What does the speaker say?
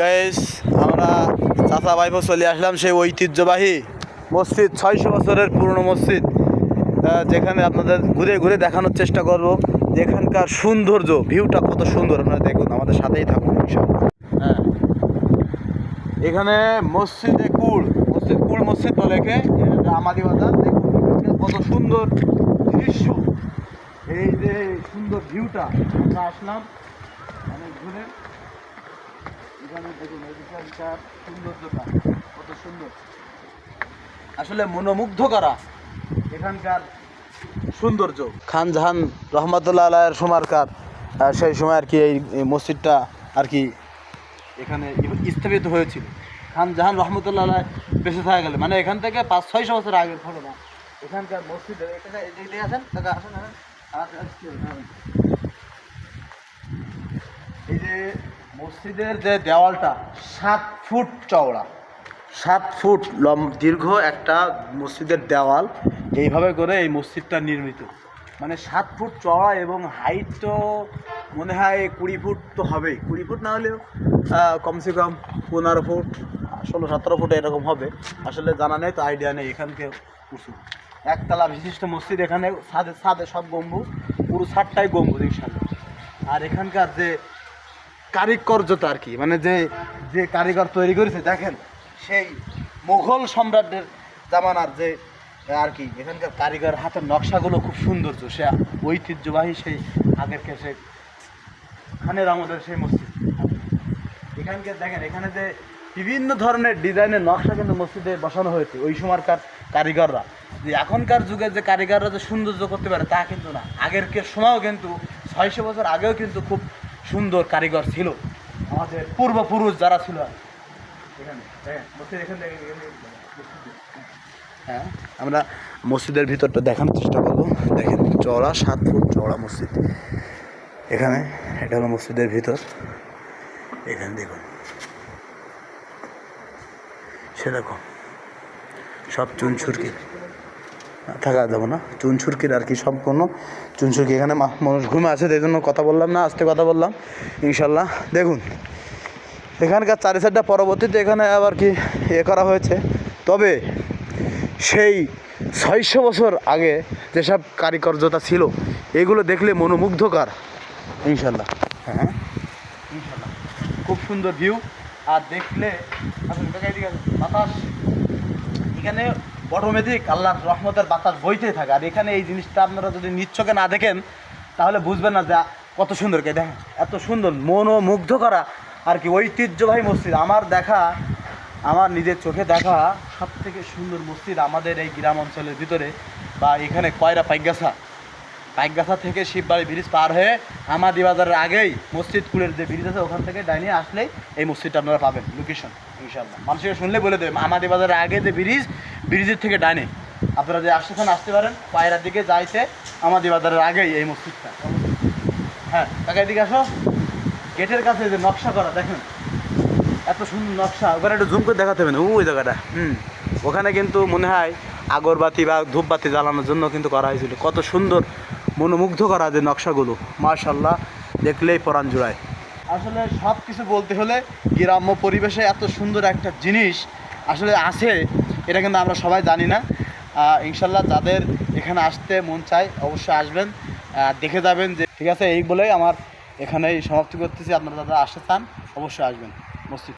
Guys আমরা চাচা ভাইপো চলে আসলাম সেই ঐতিহ্যবাহী মসজিদ, ছয়শো বছরের পুরনো মসজিদ। যেখানে আপনাদের ঘুরে ঘুরে দেখানোর চেষ্টা করব। যে এখানকার সৌন্দর্য ভিউটা কত সুন্দর, আপনারা দেখুন, আমাদের সাথেই থাকুন হ্যাঁ। এখানে মসজিদে কুল, মসজিদ কুল মসজিদ বলে এটা বাজার কত সুন্দর দৃশ্য। এই যে সুন্দর ভিউটা আমরা আসলাম, অনেক ঘুরে। এখানে দেখুন সুন্দর আসলে মনোমুগ্ধ করা এখানকার সৌন্দর্য। খান জাহান রহমতুল্লাহ আলাইয়ের সময়কার সেই সময় আর কি এই মসজিদটা আর কি এখানে স্থাপিত হয়েছিল। খান জাহান রহমতুল্লাহ আলাই বেঁচে থাকা গেলে। মানে এখান থেকে পাঁচ ছয়শো বছর আগের ঘটনা। এখানকার মসজিদে এখানে আসেন টাকা আসেন আর-। এই যে মসজিদের যে দেওয়ালটা সাত ফুট চওড়া। সাত ফুট লম দীর্ঘ একটা মসজিদের দেওয়াল। এইভাবে করে এই মসজিদটা নির্মিত। মানে সাত ফুট চওড়া এবং হাইট তো মনে হয় কুড়ি ফুট তো হবেই। কুড়ি ফুট না হলেও কমসে কম পনেরো ফুট ষোলো সতেরো ফুট এরকম হবে। আসলে জানা নেই তো আইডিয়া নেই এখান এখানকে উঁচু একতলা বিশিষ্ট মসজিদ এখানে ছাদে ছাদে সব গম্বুজ পুরো ছাদটাই গম্বুজ ইনশাল্লাহ আর এখানকার যে কারিকর্যতা আর কি। মানে যে যে কারিগর তৈরি করেছে, দেখেন, সেই মুঘল সম্রাটদের জামানার যে আর কি, এখানকার কারিগর হাতের নকশাগুলো খুব সৌন্দর্য। সে ঐতিহ্যবাহী সেই আগের সে খানের আমাদের সেই মসজিদ। এখানকার দেখেন, এখানে যে বিভিন্ন ধরনের ডিজাইনের নকশা কিন্তু মসজিদে বসানো হয়েছে ওই সময়কার কারিগররা। যে এখনকার যুগে যে কারিগররা যে সৌন্দর্য করতে পারে তা কিন্তু না। আগের সময়ও কিন্তু, ছয়শো বছর আগেও কিন্তু খুব সুন্দর কারিগর ছিল। আমাদের পূর্বপুরুষ যারা ছিল। মসজিদ। হ্যাঁ আমরা মসজিদের ভিতরটা দেখানোর চেষ্টা করব। দেখেন চওড়া সাত ফুট চওড়া মসজিদ। এখানে এটা হলো মসজিদের ভিতর। এখানে দেখুন। সেরকম। সব চুনছুরকি। থাকা যাব না। চুনছুরকির আর কি সম্পূর্ণ। চুনছুরকি এখানে মানুষ ঘুমে আছে এই জন্য কথা বললাম না, আস্তে কথা বললাম, ইনশাল্লাহ। দেখুন, এখানকার চারি সাইডটা পরবর্তীতে এখানে আবার কি এ করা হয়েছে। তবে সেই ছয়শো বছর আগে যেসব কারিকর্যতা ছিল, এগুলো দেখলে মনোমুগ্ধকর। ইনশাল্লাহ। হ্যাঁ? ইনশাল্লাহ। খুব সুন্দর ভিউ আর দেখলে বাতাস। এখানে অটোমেটিক আল্লাহর রহমতের বাতাস বইতেই থাকে। আর এখানে এই জিনিসটা আপনারা যদি নিচ্ছকে না দেখেন, তাহলে বুঝবেন না যে কত সুন্দর কে দেখেন, এত সুন্দর মন ও মুগ্ধ করা আর কি ঐতিহ্যবাহী মসজিদ। আমার দেখা, আমার নিজের চোখে দেখা সব থেকে সুন্দর মসজিদ আমাদের এই গ্রাম অঞ্চলের ভিতরে বা এখানে কয়রা পাইগাছা। পাইকগাছা থেকে শিববাড়ি ব্রিজ পার হয়ে আমাদি বাজারের আগেই মসজিদ কুলের যে ব্রিজ আছে ওখান থেকে ডাইনে আসলেই এই মসজিদটা আপনারা পাবেন লোকেশন ইনশাল্লাহ মানুষকে শুনলে বলে দেবে আমাদি বাজারের আগে যে ব্রিজ ব্রিজের থেকে ডাইনে। আপনারা যে আসতেছেন আসতে পারেন পায়রার দিকে যাইতে আমাদি বাজারের আগেই এই মসজিদটা। হ্যাঁ কাকা এদিকে আসো। গেটের কাছে যে নকশা করা দেখেন। এত সুন্দর নকশা। ওখানে একটু জুম করে দেখাতে হবে না? ওই জায়গাটা। হুম। ওখানে কিন্তু মনে হয় আগরবাতি বা ধূপবাতি জ্বালানোর জন্য কিন্তু করা হয়েছিল। কত সুন্দর মনোমুগ্ধ করা যে নকশাগুলো। মার্শাল্লাহ দেখলেই পরাণ জোড়ায়। আসলে সব কিছু বলতে হলে গ্রাম্য পরিবেশে এত সুন্দর একটা জিনিস আসলে আছে, এটা কিন্তু আমরা সবাই জানি না। ইনশাল্লাহ যাদের এখানে আসতে মন চায় অবশ্যই আসবেন। দেখে যাবেন যে, ঠিক আছে, এই বলেই আমার এখানেই সমাপ্তি করতেছি। আপনারা যারা আসতে চান, অবশ্যই আসবেন। মসজিদ।